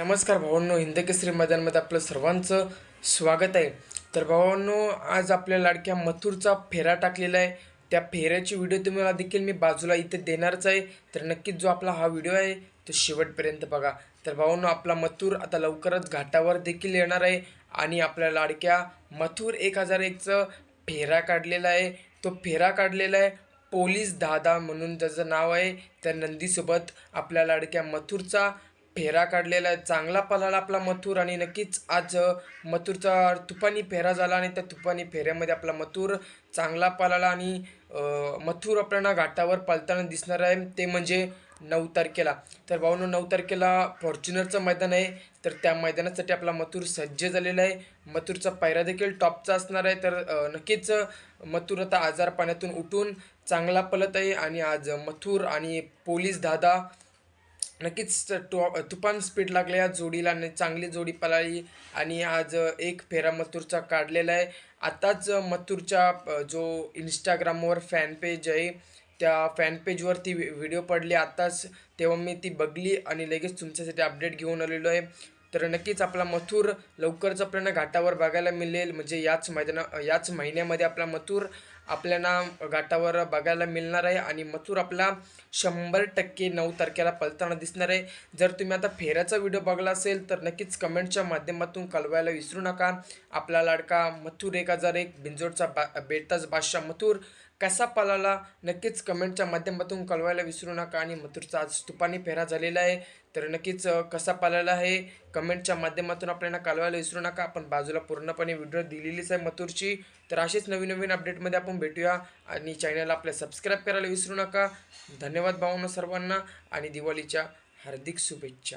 नमस्कार भावांनो हिंदकेसरी मैदानमध्ये आपलं सर्वांचं स्वागत आहे. तर भावांनो आज आपल्या लाडक्या मथुरचा फेरा टाकलेला आहे. त्या फेऱ्याची व्हिडिओ तुम्हाला देखील मी बाजूला इथे देणारच आहे. तर नक्कीच जो आपला हा व्हिडिओ आहे तो शेवटपर्यंत बघा. तर भावांनो आपला मथुर आता लवकरच घाटावर देखील येणार आहे आणि आपल्या लाडक्या मथुर एक हजार एकचं फेरा काढलेला आहे. तो फेरा काढलेला आहे पोलीस दादा म्हणून त्याचं नाव आहे. त्या नंदीसोबत आपल्या लाडक्या मथुरचा फेरा काढलेला आहे. चांगला पळाला आपला मथुर आणि नक्कीच आज मथूरचा मथुरचा तुफानी फेरा झाला आणि त्या तुफानी फेऱ्यामध्ये आपला मथुर चांगला पळाला आणि मथुर आपल्याला घाटावर पळताना दिसणार आहे. ते म्हणजे नऊ तारखेला. तर भाऊनो नऊ तारखेला फॉर्च्युनरचं मैदान आहे. तर त्या मैदानासाठी आपला मथुर सज्ज झालेला आहे. मथुरचा पायरा देखील टॉपचा असणार आहे. तर नक्कीच अ, मथुर आता आजार पाण्यातून उठून चांगला पलत आहे. आणि आज मथुर आणि पोलीस दादा नक्कीच टॉ तुफान स्पीड लागले या जोडीला आणि चांगली जोडी पळाली आणि आज एक फेरा मथुरचा काढलेला आहे. आताच मथुरच्या जो इंस्टाग्रामवर फॅन पेज आहे त्या फॅन पेजवर ती व्हिडिओ पडली. आत्ताच तेव्हा मी ती बघली आणि लगेच तुमच्यासाठी अपडेट घेऊन आलेलो आहे. तर नक्कीच आपला मथुर लवकरच आपल्याला घाटावर बघायला मिळेल. म्हणजे याच मैदाना याच महिन्यामध्ये आपला मथुर आपल्याला घाटावर बघायला मिळणार आहे आणि मथुर आपला शंभर टक्के नऊ तारखेला पळताना दिसणार आहे. जर तुम्ही आता फेऱ्याचा व्हिडिओ बघला असेल तर नक्कीच कमेंटच्या माध्यमातून कळवायला विसरू नका. आपला लाडका मथुर एक हजार एक बिंजोडचा बा बेताज बादशाह मथुर. कसा पळाला नक्कीच कमेंटच्या माध्यमातून कळवायला विसरू नका आणि मथुरचा आज तुपानी फेरा झालेला आहे. तर नक्कीच कसा पळाला आहे? कमेंटच्या माध्यमातून आपल्याला कळवायला विसरू नका. आपण बाजूला पूर्णपणे व्हिडिओ दिलेलीच आहे मथुरची. तर असेच नवीन नवीन अपडेटमध्ये आपण भेटूया आणि चॅनलला आपल्या सबस्क्राईब करायला विसरू नका. धन्यवाद भावना सर्वांना आणि दिवाळीच्या हार्दिक शुभेच्छा.